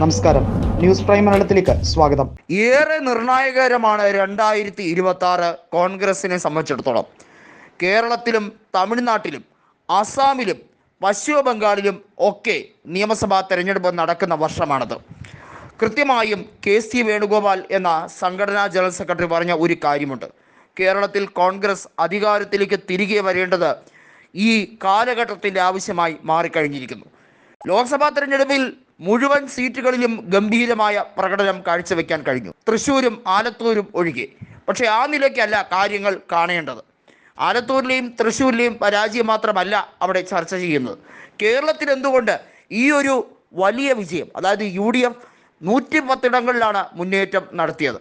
നമസ്കാരം. News prime മലയാളത്തിലേക്ക് സ്വാഗതം. ഏറെ നിർണായകരമാണ് രണ്ടായിരത്തി ഇരുപത്തി ആറ് കോൺഗ്രസിനെ സംബന്ധിച്ചിടത്തോളം. കേരളത്തിലും തമിഴ്നാട്ടിലും അസാമിലും പശ്ചിമ ബംഗാളിലും ഒക്കെ നിയമസഭാ തെരഞ്ഞെടുപ്പ് നടക്കുന്ന വർഷമാണത്. കൃത്യമായും കെ സി വേണുഗോപാൽ എന്ന സംഘടനാ ജനറൽ സെക്രട്ടറി പറഞ്ഞ ഒരു കാര്യമുണ്ട്. കേരളത്തിൽ കോൺഗ്രസ് അധികാരത്തിലേക്ക് തിരികെ വരേണ്ടത് ഈ കാലഘട്ടത്തിന്റെ ആവശ്യമായി മാറിക്കഴിഞ്ഞിരിക്കുന്നു. ലോക്സഭാ തെരഞ്ഞെടുപ്പിൽ മുഴുവൻ സീറ്റുകളിലും ഗംഭീരമായ പ്രകടനം കാഴ്ചവെക്കാൻ കഴിഞ്ഞു. തൃശ്ശൂരും ആലത്തൂരും ഒഴികെ. പക്ഷേ ആ നിലയ്ക്കല്ല കാര്യങ്ങൾ കാണേണ്ടത്. ആലത്തൂരിലെയും തൃശ്ശൂരിലെയും പരാജയം മാത്രമല്ല അവിടെ ചർച്ച ചെയ്യുന്നത്. കേരളത്തിൽ എന്തുകൊണ്ട് ഈ ഒരു വലിയ വിജയം അതായത് യു ഡി എഫ് നൂറ്റി പത്തിടങ്ങളിലാണ് മുന്നേറ്റം നടത്തിയത്.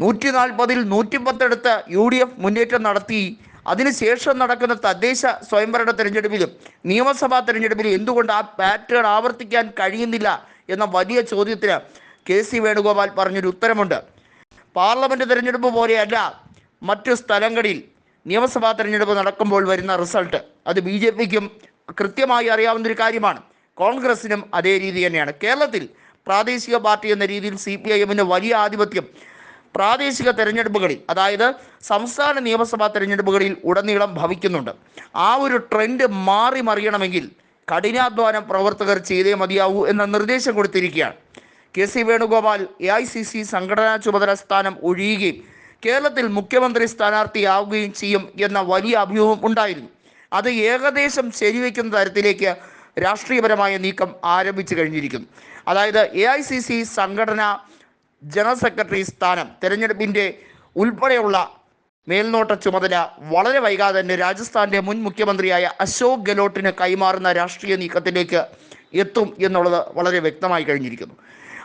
നൂറ്റി നാൽപ്പതിൽ നൂറ്റി പത്തെടുത്ത് യു ഡി എഫ് മുന്നേറ്റം നടത്തി അതിനുശേഷം നടക്കുന്ന തദ്ദേശ സ്വയംഭരണ തെരഞ്ഞെടുപ്പിലും നിയമസഭാ തെരഞ്ഞെടുപ്പിലും എന്തുകൊണ്ട് ആ പാറ്റേൺ ആവർത്തിക്കാൻ കഴിയുന്നില്ല എന്ന വലിയ ചോദ്യത്തിന് കെ സി വേണുഗോപാൽ പറഞ്ഞൊരു ഉത്തരമുണ്ട്. പാർലമെന്റ് തെരഞ്ഞെടുപ്പ് പോലെയല്ല മറ്റു സ്ഥലങ്ങളിൽ നിയമസഭാ തിരഞ്ഞെടുപ്പ് നടക്കുമ്പോൾ വരുന്ന റിസൾട്ട്. അത് ബി ജെ പിക്കും കൃത്യമായി അറിയാവുന്നൊരു കാര്യമാണ്. കോൺഗ്രസിനും അതേ രീതി തന്നെയാണ്. കേരളത്തിൽ പ്രാദേശിക പാർട്ടി എന്ന രീതിയിൽ സി പി ഐ എമ്മിന് വലിയ ആധിപത്യം പ്രാദേശിക തെരഞ്ഞെടുപ്പുകളിൽ അതായത് സംസ്ഥാന നിയമസഭാ തെരഞ്ഞെടുപ്പുകളിൽ ഉടനീളം ഭവിക്കുന്നുണ്ട്. ആ ഒരു ട്രെൻഡ് മാറി മറിയണമെങ്കിൽ കഠിനാധ്വാനം പ്രവർത്തകർ ചെയ്തേ മതിയാവൂ എന്ന നിർദ്ദേശം കൊടുത്തിരിക്കുകയാണ്. K C Venugopal A I C C സംഘടനാ ചുമതല സ്ഥാനം ഒഴിയുകയും കേരളത്തിൽ മുഖ്യമന്ത്രി സ്ഥാനാർത്ഥിയാവുകയും ചെയ്യും എന്ന വലിയ അഭ്യൂഹം ഉണ്ടായിരുന്നു. അത് ഏകദേശം ശരിവയ്ക്കുന്ന തരത്തിലേക്ക് രാഷ്ട്രീയപരമായ നീക്കം ആരംഭിച്ചു കഴിഞ്ഞിരിക്കുന്നു. അതായത് എ ഐ സി സി സംഘടന ജനറൽ സെക്രട്ടറി സ്ഥാനം തെരഞ്ഞെടുപ്പിന്റെ ഉൾപ്പെടെയുള്ള മേൽനോട്ട ചുമതല വളരെ വൈകാതെ തന്നെ രാജസ്ഥാന്റെ മുൻ മുഖ്യമന്ത്രിയായ അശോക് ഗെലോട്ടിന് കൈമാറുന്ന രാഷ്ട്രീയ നീക്കത്തിലേക്ക് എത്തും എന്നുള്ളത് വളരെ വ്യക്തമായി കഴിഞ്ഞിരിക്കുന്നു.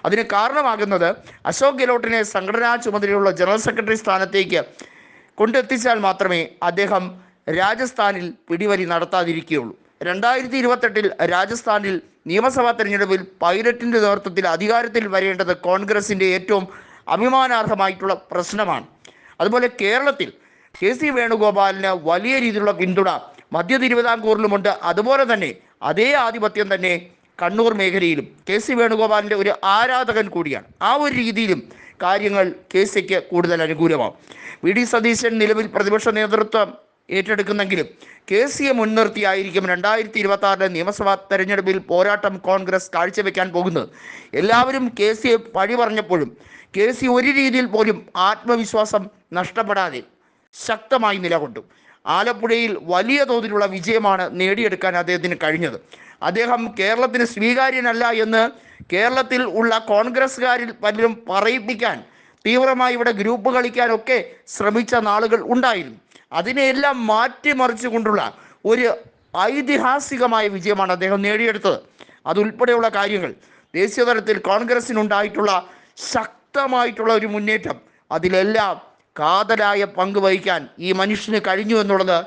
അതിന് കാരണമാകുന്നത് അശോക് ഗെലോട്ടിനെ സംഘടനാ ചുമതലയുള്ള ജനറൽ സെക്രട്ടറി സ്ഥാനത്തേക്ക് കൊണ്ടെത്തിച്ചാൽ മാത്രമേ അദ്ദേഹം രാജസ്ഥാനിൽ പിടിവലി നടത്താതിരിക്കുകയുള്ളൂ. രണ്ടായിരത്തി ഇരുപത്തെട്ടിൽ രാജസ്ഥാനിൽ നിയമസഭാ തെരഞ്ഞെടുപ്പിൽ പൈലറ്റിന്റെ നേതൃത്വത്തിൽ അധികാരത്തിൽ വരേണ്ടത് കോൺഗ്രസിന്റെ ഏറ്റവും അഭിമാനാർഹമായിട്ടുള്ള പ്രശ്നമാണ്. അതുപോലെ കേരളത്തിൽ കെ സി വേണുഗോപാലിന് വലിയ രീതിയിലുള്ള പിന്തുണ മധ്യ തിരുവിതാംകൂറിലുമുണ്ട് അതുപോലെ തന്നെ അതേ ആധിപത്യം തന്നെ കണ്ണൂർ മേഖലയിലും കെ സി വേണുഗോപാലിന്റെ ഒരു ആരാധകൻ കൂടിയാണ്. ആ ഒരു രീതിയിലും കാര്യങ്ങൾ കെ സിക്ക് കൂടുതൽ അനുകൂലമാവും. വി ഡി സതീശൻ നിലവിൽ പ്രതിപക്ഷ നേതൃത്വം ഏറ്റെടുക്കുന്നെങ്കിലും കെ സിയെ മുൻനിർത്തിയായിരിക്കും രണ്ടായിരത്തി ഇരുപത്തി ആറിലെ നിയമസഭാ തെരഞ്ഞെടുപ്പിൽ പോരാട്ടം കോൺഗ്രസ് കാഴ്ചവെക്കാൻ പോകുന്നത്. എല്ലാവരും കെ സിയെ പഴി പറഞ്ഞപ്പോഴും കെ സി ഒരു രീതിയിൽ പോലും ആത്മവിശ്വാസം നഷ്ടപ്പെടാതെ ശക്തമായി നിലകൊണ്ടു. ആലപ്പുഴയിൽ വലിയ തോതിലുള്ള വിജയമാണ് നേടിയെടുക്കാൻ അദ്ദേഹത്തിന് കഴിഞ്ഞത്. അദ്ദേഹം കേരളത്തിന് സ്വീകാര്യനല്ല എന്ന് കേരളത്തിൽ ഉള്ള കോൺഗ്രസ്സുകാരിൽ പലരും പറയിപ്പിക്കാൻ തീവ്രമായി ഇവിടെ ഗ്രൂപ്പ് കളിക്കാനൊക്കെ ശ്രമിച്ച നാളുകൾ ഉണ്ടായിരുന്നു. അതിനെയെല്ലാം മാറ്റിമറിച്ചുകൊണ്ടുള്ള ഒരു ഐതിഹാസികമായ വിജയമാണ് അദ്ദേഹം നേടിയെടുത്തത്. അതുൾപ്പെടെയുള്ള കാര്യങ്ങൾ ദേശീയ തലത്തിൽ കോൺഗ്രസിനുണ്ടായിട്ടുള്ള ശക്തമായിട്ടുള്ള ഒരു മുന്നേറ്റം അതിലെല്ലാം കാതലായ പങ്ക് വഹിക്കാൻ ഈ മനുഷ്യന് കഴിഞ്ഞു എന്നുള്ളത്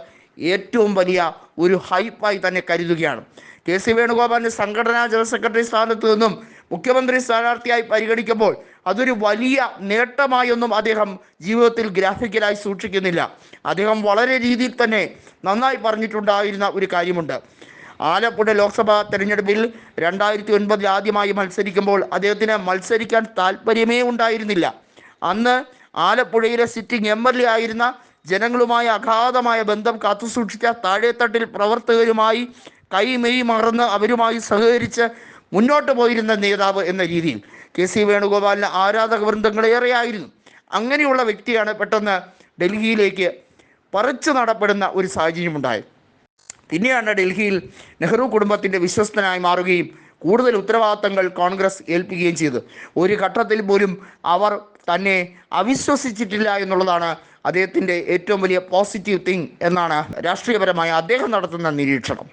ഏറ്റവും വലിയ ഒരു ഹൈപ്പായി തന്നെ കരുതുകയാണ്. കെ സി വേണുഗോപാലിന്റെ സംഘടനാ ജനറൽ സെക്രട്ടറി സ്ഥാനത്ത് നിന്നും മുഖ്യമന്ത്രി സ്ഥാനാർത്ഥിയായി പരിഗണിക്കുമ്പോൾ അതൊരു വലിയ നേട്ടമായൊന്നും അദ്ദേഹം ജീവിതത്തിൽ ഗ്രാഫിക്കലായി സൂക്ഷിക്കുന്നില്ല. അദ്ദേഹം വളരെ രീതിയിൽ തന്നെ നന്നായി പറഞ്ഞിട്ടുണ്ടായിരുന്ന ഒരു കാര്യമുണ്ട്. ആലപ്പുഴ ലോക്സഭാ തെരഞ്ഞെടുപ്പിൽ രണ്ടായിരത്തി ഒൻപതിൽ ആദ്യമായി മത്സരിക്കുമ്പോൾ അദ്ദേഹത്തിന് മത്സരിക്കാൻ താല്പര്യമേ ഉണ്ടായിരുന്നില്ല. അന്ന് ആലപ്പുഴയിലെ സിറ്റിംഗ് എം എൽ എ ആയിരുന്ന ജനങ്ങളുമായി അഗാധമായ ബന്ധം കാത്തുസൂക്ഷിച്ച താഴെത്തട്ടിൽ പ്രവർത്തകരുമായി കൈമെയ് മറന്ന് അവരുമായി സഹകരിച്ച് മുന്നോട്ട് പോയിരുന്ന നേതാവ് എന്ന രീതിയിൽ. കെ സി വേണുഗോപാലിന് ആരാധക വൃന്ദങ്ങളേറെയായിരുന്നു അങ്ങനെയുള്ള വ്യക്തിയാണ് പെട്ടെന്ന് ഡൽഹിയിലേക്ക് പറിച്ചു നടപ്പെടുന്ന ഒരു സാഹചര്യമുണ്ടായത്. പിന്നെയാണ് ഡൽഹിയിൽ നെഹ്റു കുടുംബത്തിന്റെ വിശ്വസ്തനായി മാറുകയും കൂടുതൽ ഉത്തരവാദിത്തങ്ങൾ കോൺഗ്രസ് ഏൽപ്പിക്കുകയും ചെയ്തു ഒരു ഘട്ടത്തിൽ പോലും അവർ തന്നെ അവിശ്വസിച്ചിട്ടില്ല എന്നുള്ളതാണ് അദ്ദേഹത്തിന്റെ ഏറ്റവും വലിയ പോസിറ്റീവ് തിങ് എന്നാണ് രാഷ്ട്രീയപരമായ അദ്ദേഹം നടത്തുന്ന നിരീക്ഷണം.